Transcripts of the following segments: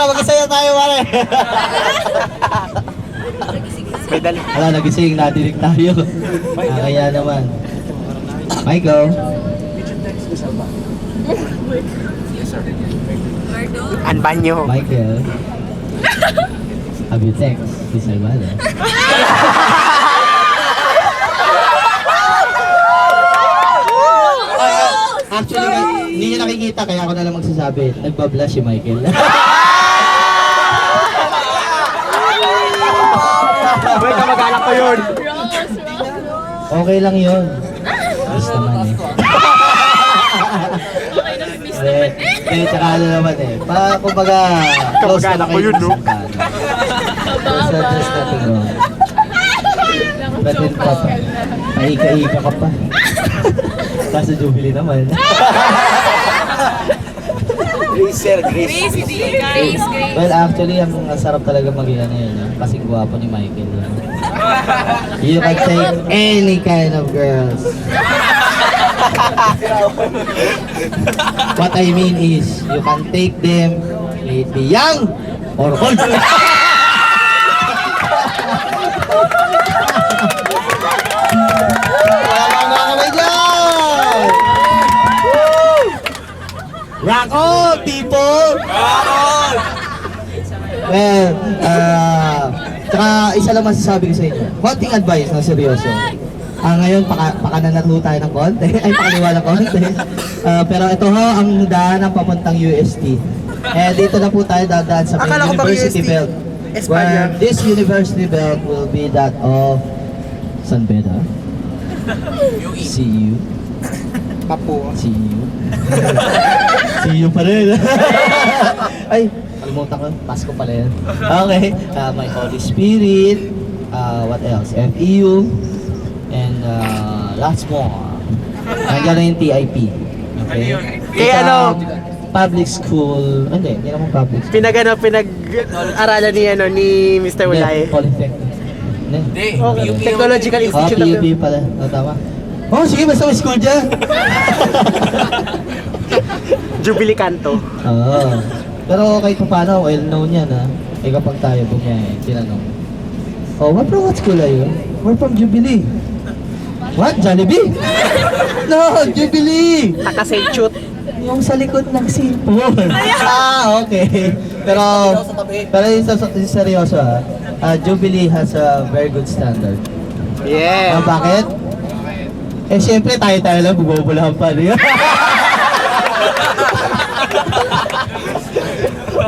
Tara, mag-isaya tayo, pare. May dali. Wala, nagising, nadinig tayo. Ah, kaya naman. Michael. Anbanyo. Michael. Have you text si Salvador? Actually, hindi niya nakikita kaya ako na lang magsasabi. Nagbablush si Michael. Kamag-anak ko yun. okay lang yun. Miss naman eh. Eh, eh, tsaka ano naman eh. Pa, kumbaga, close naman ko kayo yun, no? uh, there's nothing wrong. But then, pa, paika-ika ka pa. Kaso Jubilee naman. Gracer, Grace. Grace, Grace, Grace. Well, actually, ang sarap talaga maging ano yun, kasing gwapo ni Michael. You can take any kind of girls. What I mean is, you can take them, may it be young or old. Kamay dyan! Woo! Rock on, people! Well, uh, tsaka isa lang masasabi ko sa inyo. Konting advice na seryoso. Ah, ngayon, paka, pakanan ho tayo ng konti. Ay, pakaliwa ng konti. Ah, pero ito ho, ang daan ng papuntang UST. Eh, dito na po tayo dadaan sa Akala ko University UST? Belt. Espanya. Where this University Belt will be that of San Beda. See you. Papo. See you. See you pa rin. Ay, kalimutan ko. Pasko pala yan. Okay. Uh, my Holy Spirit. Uh, what else? FEU. And uh, lots more. Nandiyan na yung TIP. Okay? Kaya It's, ano? Public school. Hindi, hindi naman public school. Pinag ano, pinag-aralan ni ano ni Mr. Ulay. Polytechnic. Hindi. Okay. Technological Oh, Institute of PUP pala. Oh, tama. Oh, sige, basta may school dyan. Jubilee Canto. Oo. Pero kahit pa paano, well known yan ha. Eh kapag tayo bumiyahe, tinanong. Oh, what from what school are you? We're from Jubilee. What? Jollibee? No, Jubilee! Takasechut. Yung sa likod ng sipon. ah, okay. Pero, pero yung, yung seryoso ha, ah, Jubilee has a very good standard. Ah, Yeah. bakit? Eh, siyempre, tayo-tayo lang, bububulahan pa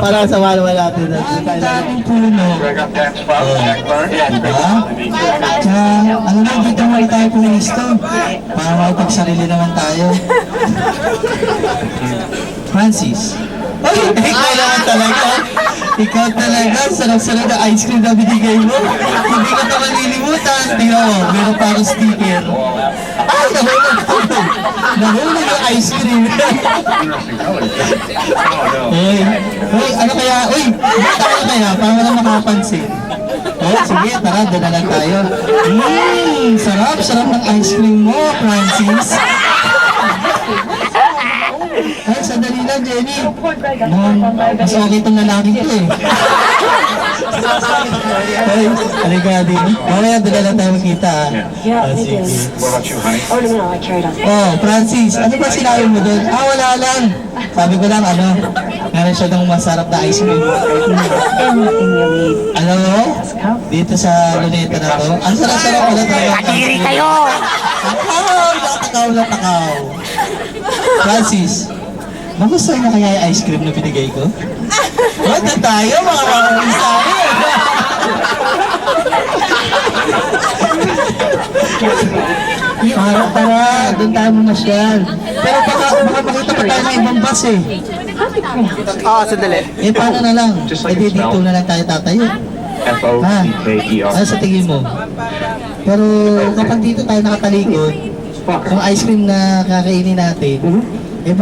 Para sa naman natin na ang daming puno. Diba? Tsaka, alam mo, dito mo tayo pumisto. Para makapagsarili naman tayo. Francis. Ay, ikaw naman talaga. Ikaw talaga, sarap-sarap na ice cream na binigay mo. Hindi ko ito malilimutan. Tingnan mo, meron pa akong sticker. Ay, nahulog ko. Nahulog ice cream. Uy, uy, ano kaya, uy, basta ano kaya, para wala makapansin. Oh, sige, tara, na lang tayo. Mmm, sarap, sarap ng ice cream mo, Francis. Ay, sandali lang, Jenny. Mom, mas okay itong lalaki ko eh. Halika din. Mamaya doon na lang tayo makita ah. Yeah, Ah, sige. did. What about you, honey? Oh, no, no, I carried on. Oh, Francis, ano ba sinabi mo doon? Ah, wala lang. Sabi ko lang, ano, meron siya ng masarap na ice cream. Anything you need. Alam mo, dito sa Luneta na to, ang sarap-sarap pala talaga. Kadiri kayo! Takaw! Takaw na takaw. Francis, magustuhan mo kaya yung ice cream na binigay ko? Na tayo, mga mga tayo. Para, para, doon tayo mamasyal. Pero baka, baka makita pa tayo ng ibang bus eh. Oo, sandali. Eh, paano na lang? Eh, di dito na lang tayo tatayo. F-O-C-K-E-R. Ano sa tingin mo? Pero kapag dito tayo nakatalikod, yung ice cream na kakainin natin,